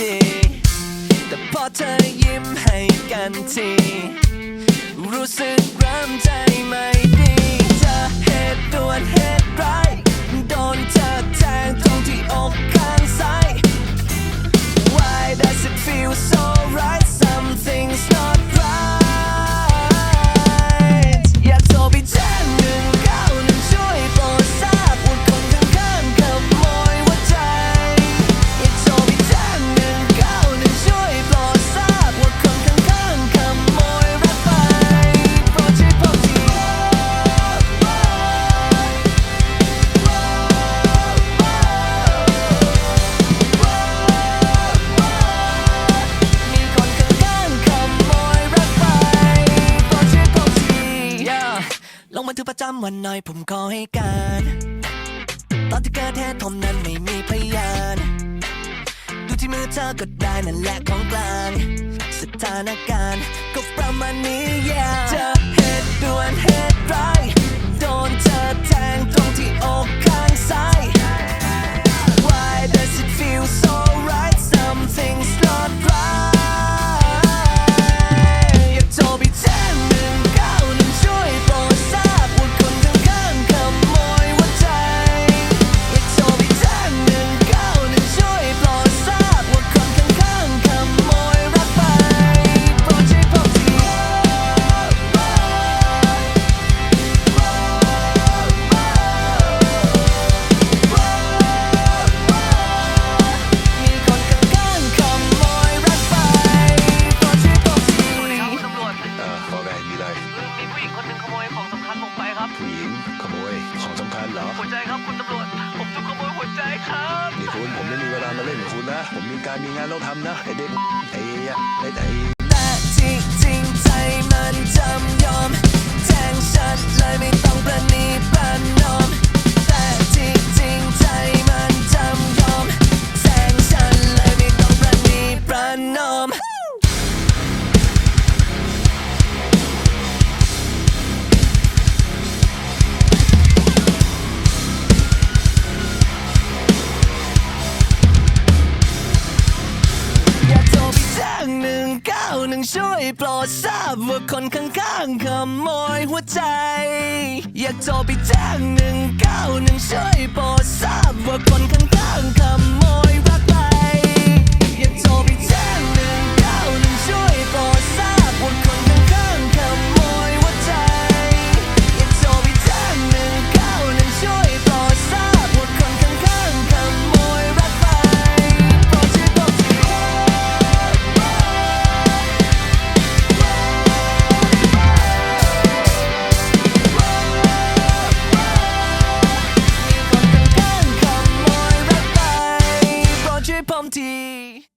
ดี แต่พอเธอยิ้มให้กันที รู้สึกรำใจำวันหน่อยผมขอให้การ ตอนที่เกิดเหตุผมนั้นไม่มีพยาน ดูที่มือเธอก็ได้นั่นแหละของกลาง สถานการณ์ก็ประมาณนี้ yeah เจอเหตุด่วนเหตุ คนหนึ่งขโมยของสำคัญผมไปครับ ผู้หญิงขโมยของสำคัญเหรอ หัวใจครับคุณตำรวจ ผมถูกขโมยหัวใจครับ นี่คุณผมไม่มีเวลามาเล่นกับคุณนะ ผมมีการมีงานต้องทำนะไอเด็กไอ้ไอ้ไอ้แต่ งหนึ่งเก้าหนึ่งช่วยโปรดทราบว่าคนข้างๆขโมยหัวใจ อยากโทรไปแจ้งหนึ่งเก้าหนึ่งช่วยโปรดทราบว่าคนข้ Humpty Pumpty.